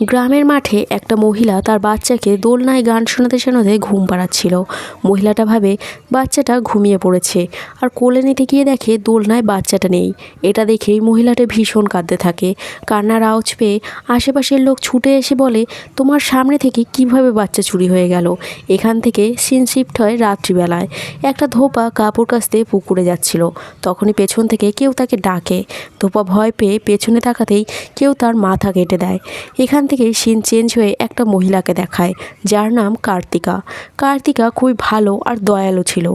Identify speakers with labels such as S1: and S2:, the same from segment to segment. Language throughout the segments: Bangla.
S1: গ্রামের মাঠে একটা মহিলা তার বাচ্চাকে দোলনায় গান শোনাতে শোনাতে ঘুম পাড়াচ্ছিল। মহিলাটা ভাবে, বাচ্চাটা ঘুমিয়ে পড়েছে। আর কোলে নিতে গিয়ে দেখে দোলনায় বাচ্চাটা নেই। এটা দেখেই মহিলাটা ভীষণ কাঁদতে থাকে। কান্নার আওয়াজ পেয়ে আশেপাশের লোক ছুটে এসে বলে, তোমার সামনে থেকে কীভাবে বাচ্চা চুরি হয়ে গেল? এখান থেকে সিন শিফট হয় রাত্রিবেলায়। একটা ধোপা কাপড় কাচতে পুকুরে যাচ্ছিল। তখনই পেছন থেকে কেউ তাকে ডাকে। ধোপা ভয় পেয়ে পেছনে তাকাতেই কেউ তার মাথা কেটে দেয়। এখান থেকে সিন চেঞ্জ হয়ে একটা মহিলাকে দেখায়, যার নাম কার্তিকা। কার্তিকা খুবই ভালো আর দয়ালু ছিল।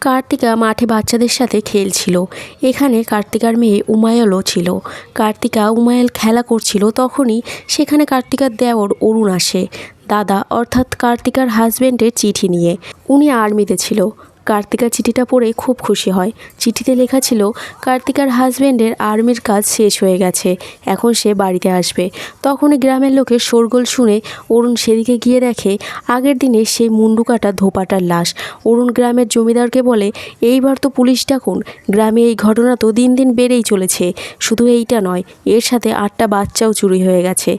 S1: কার্তিকা মাঠে বাচ্চাদের সাথে খেলছিল। এখানে কার্তিকার মেয়ে উমায়লও ছিল। কার্তিকা উমায়ল খেলা করছিল তখনই সেখানে কার্তিকার দেওর অরুণ আসে। দাদা, অর্থাৎ কার্তিকার হাজব্যান্ডের চিঠি নিয়ে। উনি আর্মিতে ছিল। কার্তিকা চিঠিটা পড়ে খুব খুশি হয়। চিঠিতে লেখা ছিল, কার্তিকার হাজবেন্ডের আর্মির কাজ শেষ হয়ে গেছে, এখন সে বাড়িতে আসবে। তখনই গ্রামের লোকের শোরগোল শুনে অরুণ সেদিকে গিয়ে দেখে, আগের দিনে সেই মুন্ডু কাটা ধোপাটার লাশ। অরুণ গ্রামের জমিদারকে বলে, এইবার তো পুলিশ ডাকুন গ্রামে এই ঘটনা তো দিন দিন বেড়েই চলেছে। শুধু এইটা নয়, এর সাথে আটটা বাচ্চাও চুরি হয়ে গেছে।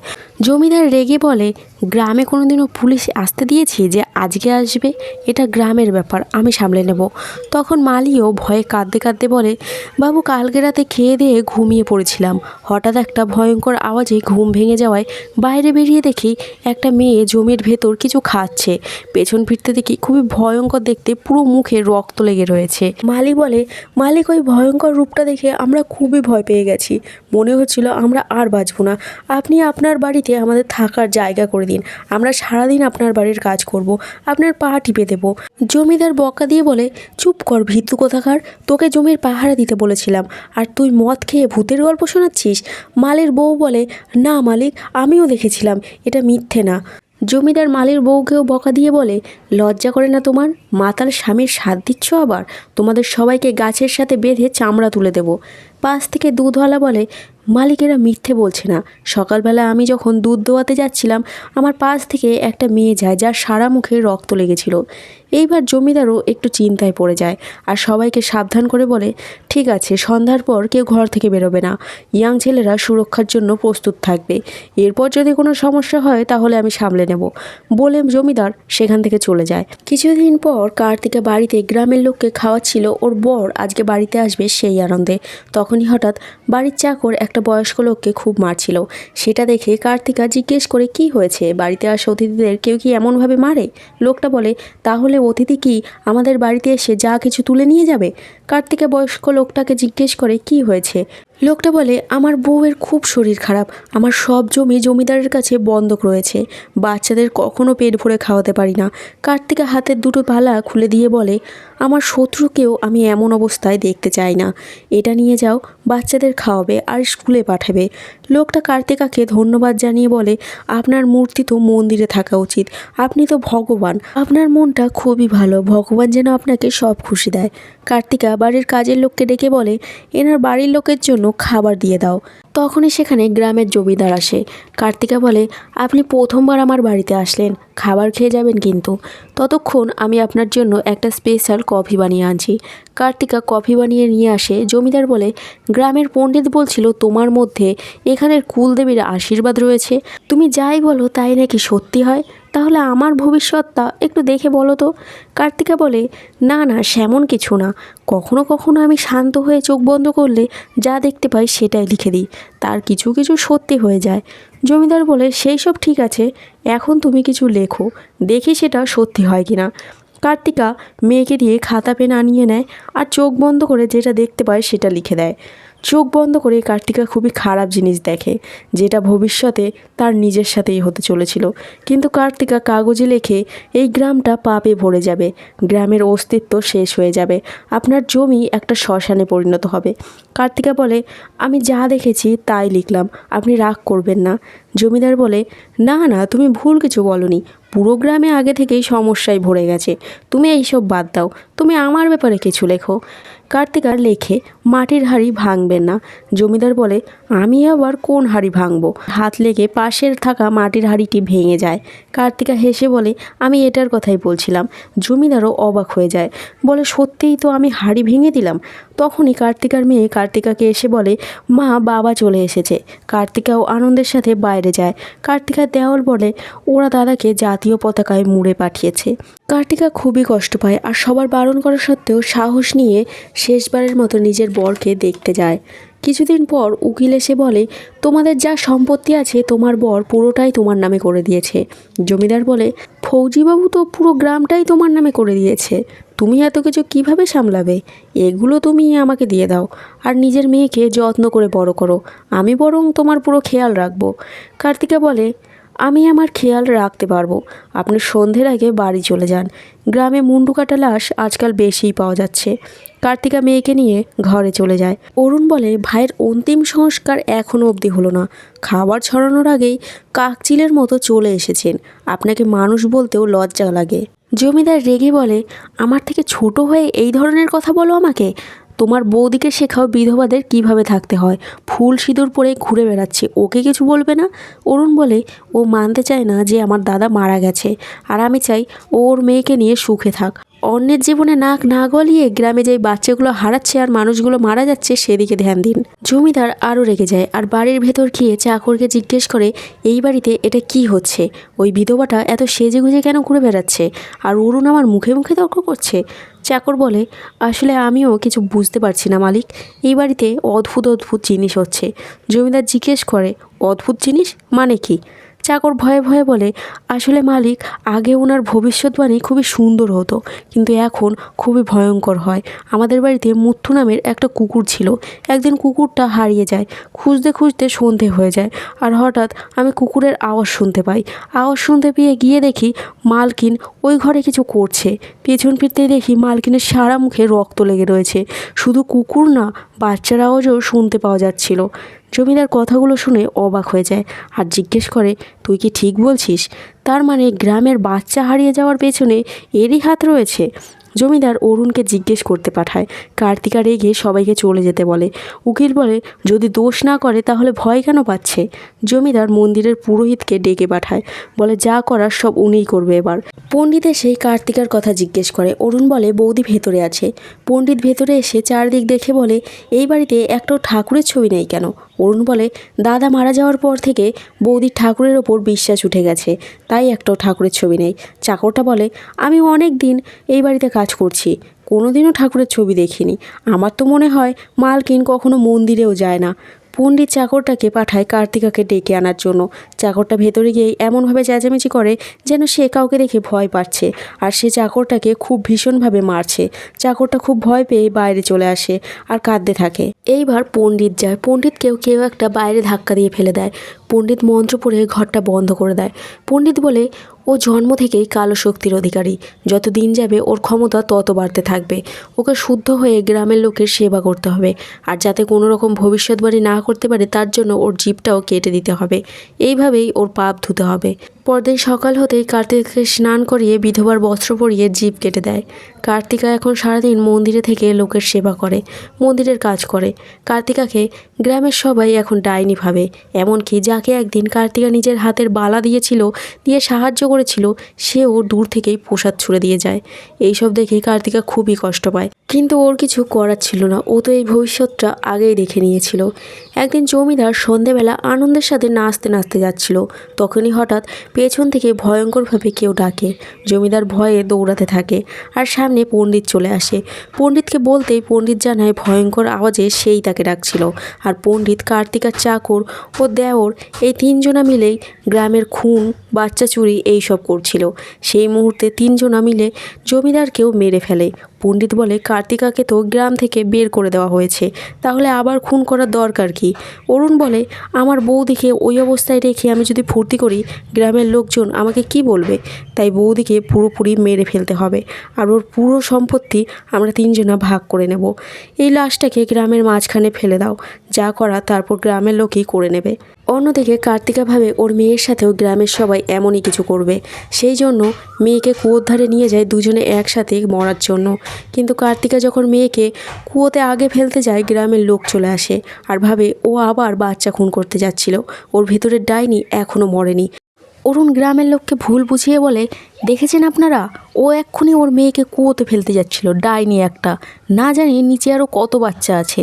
S1: জমিদার রেগে বলে, গ্রামে কোনোদিনও পুলিশ আসতে দিয়েছি যে আজকে আসবে? এটা গ্রামের ব্যাপার, আমি সামলে নেব। তখন মালিও ভয়ে কাঁদতে কাঁদতে বলে, বাবু, কালকে রাতে খেয়ে দিয়ে ঘুমিয়ে পড়েছিলাম। হঠাৎ একটা ভয়ঙ্কর আওয়াজে ঘুম ভেঙে যাওয়ায় বাইরে বেরিয়ে দেখি একটা মেয়ে জমির ভেতর কিছু খাচ্ছে। পেছন ফিরতে দেখি খুবই ভয়ঙ্কর দেখতে পুরো মুখে রক্ত লেগে রয়েছে। মালি বলে, মালিক, ওই ভয়ঙ্কর রূপটা দেখে আমরা খুবই ভয় পেয়ে গেছি। মনে হচ্ছিল আমরা আর বাঁচব না। আপনি আপনার বাড়িতে আমাদের থাকার জায়গা করে দিন। আমরা সারাদিন আপনার বাড়ির কাজ করব। আপনার পা টিপে দেবো। জমিদার বকা দিয়ে বলে, চুপ কর ভিতু কোথাকার, তোকে জমির পাহারা দিতে বলেছিলাম। আর তুই মদ খেয়ে ভূতের গল্প শোনাচ্ছিস? মালের বউ বলে, না মালিক, আমিও দেখেছিলাম, এটা মিথ্যে না। জমিদার মালির বউকেও বকা দিয়ে বলে, লজ্জা করে না তোমার? মাতাল স্বামীর স্বাদ দিচ্ছ আবার? তোমাদের সবাইকে গাছের সাথে বেঁধে চামড়া তুলে দেব। পাশ থেকে দুধওয়ালা বলে মালিকেরা মিথ্যে বলছে না। সকালবেলা আমি যখন দুধ দোয়াতে যাচ্ছিলাম, আমার পাশ থেকে একটা মেয়ে যায় যার সারা মুখে রক্ত লেগেছিল। এইবার জমিদারও একটু চিন্তায় পড়ে যায় আর সবাইকে সাবধান করে বলে, ঠিক আছে, সন্ধ্যার পর কেউ ঘর থেকে বেরোবে না। ইয়াং ছেলেরা সুরক্ষার জন্য প্রস্তুত থাকবে। এরপর যদি কোনো সমস্যা হয় তাহলে আমি সামলে নেব। বলে জমিদার সেখান থেকে চলে যায়। কিছুদিন পর কার্তিকা বাড়িতে গ্রামের লোককে খাওয়াচ্ছিল। ওর বর আজকে বাড়িতে আসবে সেই আনন্দে। তখনই হঠাৎ বাড়ির চাকর একটা বয়স্ক লোককে খুব মারছিল। সেটা দেখে কার্তিকা জিজ্ঞেস করে, কি হয়েছে? বাড়িতে আসা অতিথিদের কেউ কি এমনভাবে মারে? লোকটা বলে, তাহলে অতিথি কি আমাদের বাড়িতে এসে যা কিছু তুলে নিয়ে যাবে? কার্তিকা বয়স্ক লোকটাকে জিজ্ঞেস করে, কি হয়েছে? লোকটা বলে, আমার বউয়ের খুব শরীর খারাপ। আমার সব জমি জমিদারের কাছে বন্ধক রয়েছে। বাচ্চাদের কখনো পেট ভরে খাওয়াতে পারি না। কার্তিকা হাতের দুটো পালা খুলে দিয়ে বলে, আমার শত্রুকেও আমি এমন অবস্থায় দেখতে চাই না। এটা নিয়ে যাও, বাচ্চাদের খাওয়াবে আর স্কুলে পাঠাবে। লোকটা কার্তিকাকে ধন্যবাদ জানিয়ে বলে, আপনার মূর্তি তো মন্দিরে থাকা উচিত। আপনি তো ভগবান। আপনার মনটা খুবই ভালো। ভগবান যেন আপনাকে সব খুশি দেয়। কার্তিকা বাড়ির কাজের লোককে ডেকে বলে, এনার বাড়ির লোকের জন্য খাবার দিয়ে দাও। তখনই সেখানে গ্রামের জমিদার আসে। কার্তিকা বলে, আপনি প্রথমবার আমার বাড়িতে আসলেন, খাবার খেয়ে যাবেন কিন্তু। ততক্ষণ আমি আপনার জন্য একটা স্পেশাল কফি বানিয়ে আনছি। কার্তিকা কফি বানিয়ে নিয়ে আসে। জমিদার বলে, গ্রামের পণ্ডিত বলছিল তোমার মধ্যে এখানের কুলদেবীর আশীর্বাদ রয়েছে। তুমি যাই বলো তাই নাকি সত্যি হয়? তাহলে আমার ভবিষ্যৎটা একটু দেখে বলো তো। কার্তিকা বলে, না না, সেমন কিছু না। কখনো কখনো আমি শান্ত হয়ে চোখ বন্ধ করলে যা দেখতে পাই সেটাই লিখে দিই। তার কিছু কিছু সত্যি হয়ে যায়। জমিদার বলে, সেই সব ঠিক আছে, এখন তুমি কিছু লেখো, দেখি সেটা সত্যি হয় কি না কার্তিকা মেয়েকে দিয়ে খাতা পেন আনিয়ে নেয় আর চোখ বন্ধ করে যেটা দেখতে পায় সেটা লিখে দেয়। চোখ বন্ধ করে কার্তিকা খুবই খারাপ জিনিস দেখে, যেটা ভবিষ্যতে তার নিজের সাথেই হতে চলেছিল। কিন্তু কার্তিকা কাগজে লেখে, এই গ্রামটা পাপে ভরে যাবে, গ্রামের অস্তিত্ব শেষ হয়ে যাবে, আপনার জমি একটা শ্মশানে পরিণত হবে। কার্তিকা বলে, আমি যা দেখেছি তাই লিখলাম, আপনি রাগ করবেন না। জমিদার বলে, না না, তুমি ভুল কিছু বলনি পুরো গ্রামে আগে থেকেই সমস্যায় ভরে গেছে। তুমি এইসব বাদ দাও। তুমি আমার ব্যাপারে কিছু লেখো। কার্তিকার লেখে, মাটির হাঁড়ি ভাঙবেন না। জমিদার বলে, আমি আবার কোন হাঁড়ি ভাঙবো? হাত লেগে পাশের থাকা মাটির হাঁড়িটি ভেঙে যায়। কার্তিকা হেসে বলে, আমি এটার কথাই বলছিলাম। জমিদারও অবাক হয়ে যায়। বলে, সত্যিই তো আমি হাঁড়ি ভেঙে দিলাম? তখনই কার্তিকার মেয়ে কার্তিকাকে এসে বলে, মা, বাবা চলে এসেছে। কার্তিকাও আনন্দের সাথে বাইরে যায়। কার্তিকার দেওয়াল বলে, ওরা দাদাকে জাতীয় পতাকায় মুড়ে পাঠিয়েছে। কার্তিকা খুবই কষ্ট পায় আর সবার বারণ করা সত্ত্বেও সাহস নিয়ে শেষবারের মতো নিজের বরকে দেখতে যায়। কিছুদিন পর উকিল এসে বলে, তোমাদের যা সম্পত্তি আছে, তোমার বর পুরোটাই তোমার নামে করে দিয়েছে। জমিদার বলে, ফৌজিবাবু তো পুরো গ্রামটাই তোমার নামে করে দিয়েছে। তুমি এত কিছু কীভাবে সামলাবে? এগুলো তুমি আমাকে দিয়ে দাও। আর নিজের মেয়েকে যত্ন করে বড় করো। আমি বরং তোমার পুরো খেয়াল রাখব। কার্তিকা বলে আমি আমার খেয়াল রাখতে পারব। আপনি সন্ধ্যের আগে বাড়ি চলে যান। গ্রামে মুন্ডু কাটা লাশ আজকাল বেশিই পাওয়া যাচ্ছে। কার্তিকা মেয়েকে নিয়ে ঘরে চলে যায়। অরুণ বলে, ভাইয়ের অন্তিম সংস্কার এখনও অবধি হলো না। খাবার ছড়ানোর আগেই কাকচিলের মতো চলে এসেছেন। আপনাকে মানুষ বলতেও লজ্জা লাগে। জমিদার রেগে বলে, আমার থেকে ছোট হয়ে এই ধরনের কথা বলো আমাকে। তোমার বৌদিকে শেখাও বিধবাদের কীভাবে থাকতে হয়। ফুল সিঁদুর পরে ঘুরে বেড়াচ্ছে। ওকে কিছু বলবে না? অরুণ বলে, ও মানতে চায় না যে আমার দাদা মারা গেছে। আর আমি চাই ওর মেয়েকে নিয়ে সুখে থাক। অন্যের জীবনে নাক না গলিয়ে গ্রামে যেই বাচ্চাগুলো হারাচ্ছে আর মানুষগুলো মারা যাচ্ছে, সেদিকে ধ্যান দিন। জমিদার আরও রেগে যায় আর বাড়ির ভেতর গিয়ে চাকরকে জিজ্ঞেস করে, এই বাড়িতে এটা কি হচ্ছে? ওই বিধবাটা এত সেজে গুজে কেন ঘুরে বেড়াচ্ছে? আর অরুণ আমার মুখে মুখে তর্ক করছে? চাকর বলে, আসলে আমিও কিছু বুঝতে পারছি না মালিক। এই বাড়িতে অদ্ভুত অদ্ভুত জিনিস হচ্ছে। জমিদার জিজ্ঞেস করে, অদ্ভুত জিনিস? মানে কি? চাকর ভয়ে ভয়ে বলে, আসলে মালিক, আগে ওনার ভবিষ্যৎবাণী খুবই সুন্দর হতো, কিন্তু এখন খুবই ভয়ঙ্কর হয়। আমাদের বাড়িতে মুথ্থু নামের একটা কুকুর ছিল। একদিন কুকুরটা হারিয়ে যায়, খুঁজতে খুঁজতে সন্ধে হয়ে যায়, আর হঠাৎ আমি কুকুরের আওয়াজ শুনতে পাই। আওয়াজ শুনতে পেয়ে গিয়ে দেখি মালকিন ওই ঘরে কিছু করছে। পেছন ফিরতেই দেখি মালকিনের সারা মুখে রক্ত লেগে রয়েছে। শুধু কুকুর না, বাচ্চার আওয়াজও শুনতে পাওয়া যাচ্ছিল। জমিদার কথাগুলো শুনে অবাক হয়ে যায় আর জিজ্ঞেস করে, তুই কি ঠিক বলছিস? তার মানে গ্রামের বাচ্চা হারিয়ে যাওয়ার পেছনে এরই হাত রয়েছে। জমিদার অরুণকে জিজ্ঞেস করতে পাঠায়। কার্তিকা রেগে সবাইকে চলে যেতে বলে। উকিল বলে, যদি দোষ না করে তাহলে ভয় কেন পাচ্ছে? জমিদার মন্দিরের পুরোহিতকে ডেকে পাঠায়। বলে, যা করার সব উনিই করবে এবার। পণ্ডিত এসেই কার্তিকার কথা জিজ্ঞেস করে। অরুণ বলে, বৌদি ভেতরে আছে। পণ্ডিত ভেতরে এসে চারদিক দেখে বলে, এই বাড়িতে একটাও ঠাকুরের ছবি নেই কেন? অরুণ বলে, দাদা মারা যাওয়ার পর থেকে বৌদির ঠাকুরের ওপর বিশ্বাস উঠে গেছে, তাই একটাও ঠাকুরের ছবি নেই। চাকরটা বলে, আমি অনেক দিন এই বাড়িতে কাজ করছি। কোনোদিনও ঠাকুরের ছবি দেখিনি। আমার তো মনে হয় মালকিন কখনো মন্দিরেও যায় না। পণ্ডিত চাকরটাকে পাঠায় কার্তিকাকে ডেকে আনার জন্য। চাকরটা ভেতরে গিয়েই এমনভাবে চেঁচামেচি করে যেন সে কাউকে দেখে ভয় পাচ্ছে। আর সে চাকরটাকে খুব ভীষণভাবে মারছে। চাকরটা খুব ভয় পেয়ে বাইরে চলে আসে আর কাঁদতে থাকে। এইবার পণ্ডিত যায়। পণ্ডিতকেও কেউ একটা বাইরে ধাক্কা দিয়ে ফেলে দেয়। পণ্ডিত মন্ত্র পড়ে ঘরটা বন্ধ করে দেয়। পণ্ডিত বলে ও জন্ম থেকেই কালো শক্তির অধিকারী। যত দিন যাবে, ওর ক্ষমতা তত বাড়তে থাকবে। ওকে শুদ্ধ হয়ে গ্রামের লোকের সেবা করতে হবে। আর যাতে কোনো রকম ভবিষ্যৎবাণী না করতে পারে, তার জন্য ওর জীবটাও কেটে দিতে হবে। এইভাবেই ওর পাপ ধুতে হবে। পরদিন সকাল হতেই কার্তিককে স্নান করিয়ে বিধবার বস্ত্র পরিয়ে জীব কেটে দেয়। কার্তিকা এখন সারাদিন মন্দিরে থেকে লোকের সেবা করে, মন্দিরের কাজ করে। কার্তিকাকে গ্রামের সবাই এখন ডাইনি ভাবে। এমনকি যাকে একদিন কার্তিকা নিজের হাতের বালা দিয়েছিল, দিয়ে সাহায্য করেছিল সেও দূর থেকেই প্রসাদ ছুঁড়ে দিয়ে যায়। এইসব দেখে কার্তিকা খুবই কষ্ট পায়। কিন্তু ওর কিছু করার ছিল না। ও তো এই ভবিষ্যৎটা আগেই দেখে নিয়েছিল। একদিন জমিদার সন্ধেবেলা আনন্দের সাথে নাচতে নাচতে যাচ্ছিল। তখনই হঠাৎ পেছন থেকে ভয়ঙ্করভাবে কেউ ডাকে। জমিদার ভয়ে দৌড়াতে থাকে আর সামনে পণ্ডিত চলে আসে। পণ্ডিতকে বলতেই পণ্ডিত জানায় ভয়ঙ্কর আওয়াজে সেই তাকে ডাকছিল। আর পণ্ডিত কার্তিকার চাকর ও দেওর এই তিনজনা মিলেই গ্রামের খুন, বাচ্চা চুরি এইসব করছিল। সেই মুহূর্তে তিনজনা মিলে জমিদারকেও মেরে ফেলে। পণ্ডিত বলে, কার্তিকাকে তো গ্রাম থেকে বের করে দেওয়া হয়েছে, তাহলে আবার খুন করার দরকার কি? অরুণ বলে, আমার বৌদিকে ওই অবস্থায় রেখে আমি যদি ফুর্তি করি, গ্রামের লোকজন আমাকে কি বলবে? তাই বৌদিকে পুরোপুরি মেরে ফেলতে হবে, আর ওর পুরো সম্পত্তি আমরা তিনজনা ভাগ করে নেব। এই লাশটাকে গ্রামের মাঝখানে ফেলে দাও, যা করা তারপর গ্রামের লোকই করে নেবে। অন্যদিকে কার্তিকা ভাবে ওর মেয়ের সাথেও গ্রামের সবাই এমনই কিছু করবে। সেই জন্য মেয়েকে কুয়োর ধারে নিয়ে যায় দুজনে একসাথে মরার জন্য। কিন্তু কার্তিকা যখন মেয়েকে কুয়োতে আগে ফেলতে যায়, গ্রামের লোক চলে আসে আর ভাবে ও আবার বাচ্চা খুন করতে যাচ্ছিল। ওর ভেতরের ডাইনি এখনও মরেনি। অরুণ গ্রামের লোককে ভুল বুঝিয়ে বলে, দেখেছেন আপনারা? ও এক্ষুনি ওর মেয়েকে কুয়োতে ফেলতে যাচ্ছিল, ডাইনি একটা। না জানি নিচে আরও কত বাচ্চা আছে।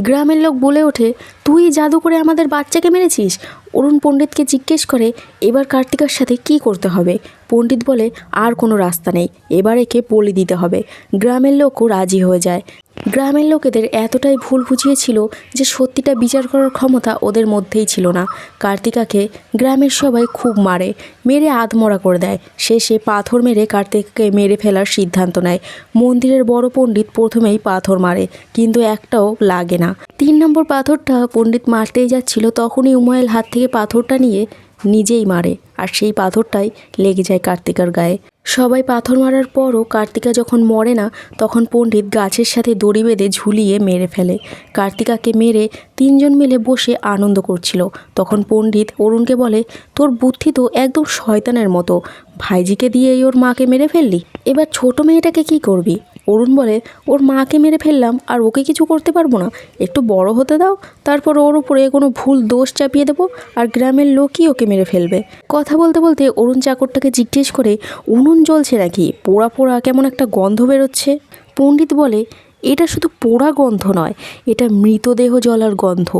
S1: গ্রামের লোক বলে ওঠে, তুই জাদু করে আমাদের বাচ্চাকে মেরেছিস? অরুণ পণ্ডিতকে জিজ্ঞেস করে, এবার কার্তিকার সাথে কি করতে হবে? পণ্ডিত বলে, আর কোনো রাস্তা নেই, এবার একে বলি দিতে হবে। গ্রামের লোকও রাজি হয়ে যায়। গ্রামের লোকেদের এতটাই ভুল বুঝিয়েছিল যে সত্যিটা বিচার করার ক্ষমতা ওদের মধ্যেই ছিল না। কার্তিকাকে গ্রামের সবাই খুব মারে, মেরে আধমরা করে দেয়। শেষে পাথর মেরে কার্তিককে মেরে ফেলার সিদ্ধান্ত নেয়। মন্দিরের বড় পণ্ডিত প্রথমেই পাথর মারে, কিন্তু একটাও লাগে না। তিন নম্বর পাথরটা পণ্ডিত মারতেই যাচ্ছিল, তখনই উমায়ের হাত থেকে পাথরটা নিয়ে নিজেই মারে, আর সেই পাথরটাই লেগে যায় কার্তিকার গায়ে। সবাই পাথর মারার পরও কার্তিকা যখন মরে না, তখন পণ্ডিত গাছের সাথে দড়ি বেঁধে ঝুলিয়ে মেরে ফেলে। কার্তিকাকে মেরে তিনজন মিলে বসে আনন্দ করছিল। তখন পণ্ডিত অরুণকে বলে, তোর বুদ্ধি তো একদম শয়তানের মতো। ভাইজিকে দিয়ে ওর মাকে মেরে ফেললি। এবার ছোট মেয়েটাকে কি করবি? অরুণ বলে, ওর মাকে মেরে ফেললাম, আর ওকে কিছু করতে পারব না। একটু বড় হতে দাও, তারপর ওর উপরে কোনো ভুল দোষ চাপিয়ে দেবো, আর গ্রামের লোকই ওকে মেরে ফেলবে। কথা বলতে বলতে অরুণ চাকরটাকে জিজ্ঞেস করে, উনুন জ্বলছে নাকি? পোড়া পোড়া কেমন একটা গন্ধ বেরোচ্ছে? পণ্ডিত বলে, এটা শুধু পোড়া গন্ধ নয়, এটা মৃতদেহ জ্বলার গন্ধ।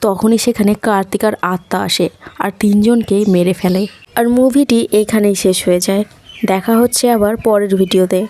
S1: তখনই সেখানে কার্তিকার আত্মা আসে, আর তিনজনকে মেরে ফেলে। আর মুভিটি এখানেই শেষ হয়ে যায়। দেখা হচ্ছে আবার পরের ভিডিওতে।